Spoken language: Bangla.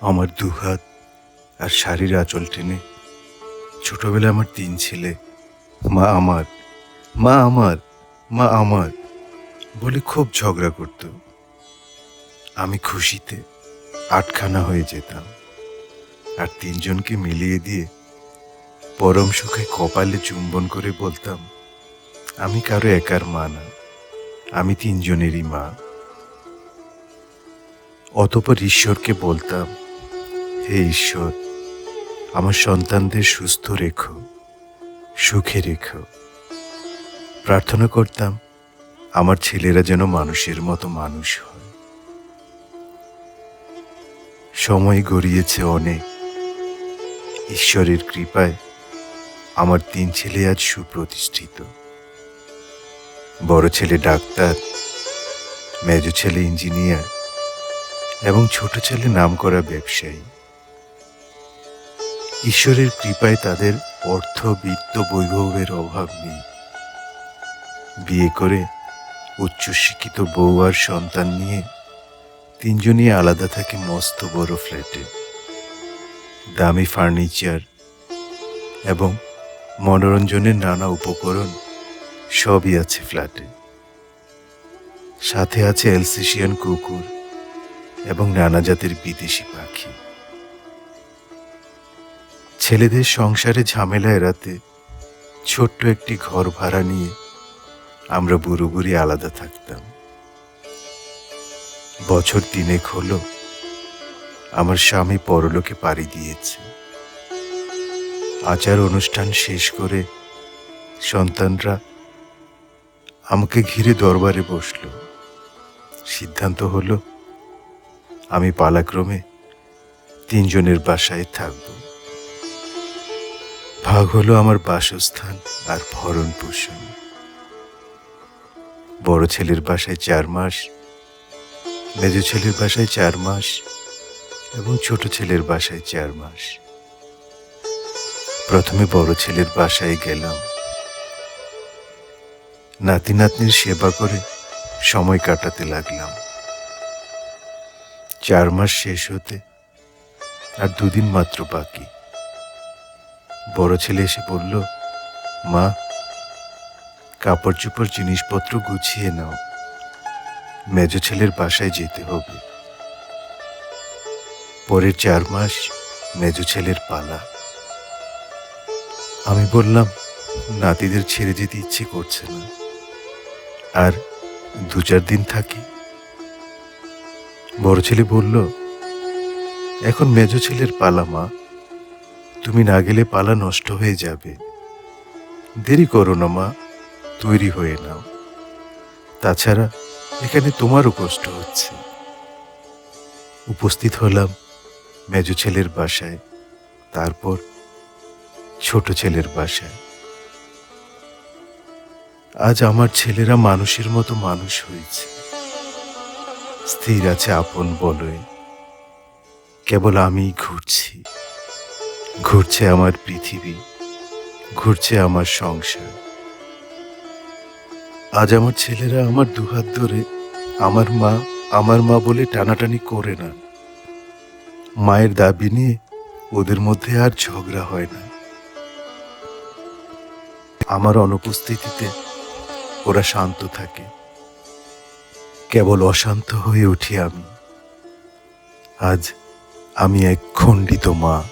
আমার দুহাত আর শাড়ির আঁচল টেনে। ছোটবেলায় আমার তিন ছেলে, মা আমার মা আমার মা আমার বলে খুব ঝগড়া করত। আমি খুশিতে আটখানা হয়ে যেতাম আর তিনজনকে মিলিয়ে দিয়ে পরম সুখে কপালে চুম্বন করে বলতাম, আমি কারও একার মা না, আমি তিনজনেরই মা। অতপর ঈশ্বরকে বলতাম হে ঈশ্বর, আমার সন্তানদের সুস্থ রেখো, সুখে রেখো। প্রার্থনা করতাম, আমার ছেলেরা যেন মানুষের মতো মানুষ হয়। সময় গড়িয়েছে অনেক। ঈশ্বরের কৃপায় আমার তিন ছেলে আজ সুপ্রতিষ্ঠিত। বড় ছেলে ডাক্তার, মেজ ছেলে ইঞ্জিনিয়ার এবং ছোট ছেলে নাম করা ব্যবসায়ী। ঈশ্বরের কৃপায় তাদের অর্থ বিত্ত বৈভবের অভাব নেই। বিয়ে করে উচ্চশিক্ষিত বউ আর সন্তান নিয়ে তিনজনই আলাদা থাকে মস্ত বড় ফ্ল্যাটে। দামি ফার্নিচার এবং মনোরঞ্জনের নানা উপকরণ সবই আছে ফ্ল্যাটে। সাথে আছে এলসিশিয়ান কুকুর এবং নানা জাতের বিদেশি পাখি। ছেলেদের সংসারে ঝামেলা এড়াতে ছোট্ট একটি ঘর ভাড়া নিয়ে আমরা বুড়ো বুড়ি আলাদা থাকতাম। বছর তিনেক হলো আমার স্বামী পরলোকে পাড়ি দিয়েছে। আচার অনুষ্ঠান শেষ করে সন্তানরা আমাকে ঘিরে দরবারে বসল। সিদ্ধান্ত হলো আমি পালাক্রমে তিনজনের বাসায় থাকব। ভাগ হলো আমার বাসস্থান আর ভরণ পোষণ। বড় ছেলের বাসায় চার মাস, মেজ ছেলের বাসায় চার মাস এবং ছোট ছেলের বাসায় চার মাস। প্রথমে বড় ছেলের বাসায় গেলাম। নাতি নাতনির সেবা করে সময় কাটাতে লাগলাম। চার মাস শেষ হতে আর দুদিন মাত্র বাকি। বড় ছেলে এসে বলল, মা কাপড় চোপড় জিনিসপত্র গুছিয়ে নাও। মেজ ছেলের বাসায় যেতে হবে। পরের চার মাস মেজ ছেলের পালা। আমি বললাম, নাতিদের ছেড়ে যেতে ইচ্ছে করছে না। আর দু চার দিন থাকি। বড় ছেলে বলল, এখন মেজ ছেলের পালা, মা। তুমি না গেলে পালা নষ্ট হয়ে যাবে। দেরি করো না, মা। তৈরি হয়ে নাও। তাছাড়া এখানে তোমারও কষ্ট হচ্ছে। উপস্থিত হলাম মেজ ছেলের বাসায়, তারপর ছোট ছেলের বাসায়। আজ আমার ছেলেরা মানুষের মতো মানুষ হয়েছে। স্থির আছে আপন বলয়ে। কেবল আমিই ঘুরছি। ঘুরছে আমার পৃথিবী, ঘুরছে আমার সংসার। আজ আমার ছেলেরা আমার দুহাত ধরে আমার মা আমার মা বলে টানাটানি করে না। মায়ের দাবি নিয়ে ওদের মধ্যে আর ঝগড়া হয় না। আমার অনুপস্থিতিতে ওরা শান্ত থাকে। কেবল অশান্ত হয়ে উঠি আমি। আজ আমি এক খণ্ডিত মা।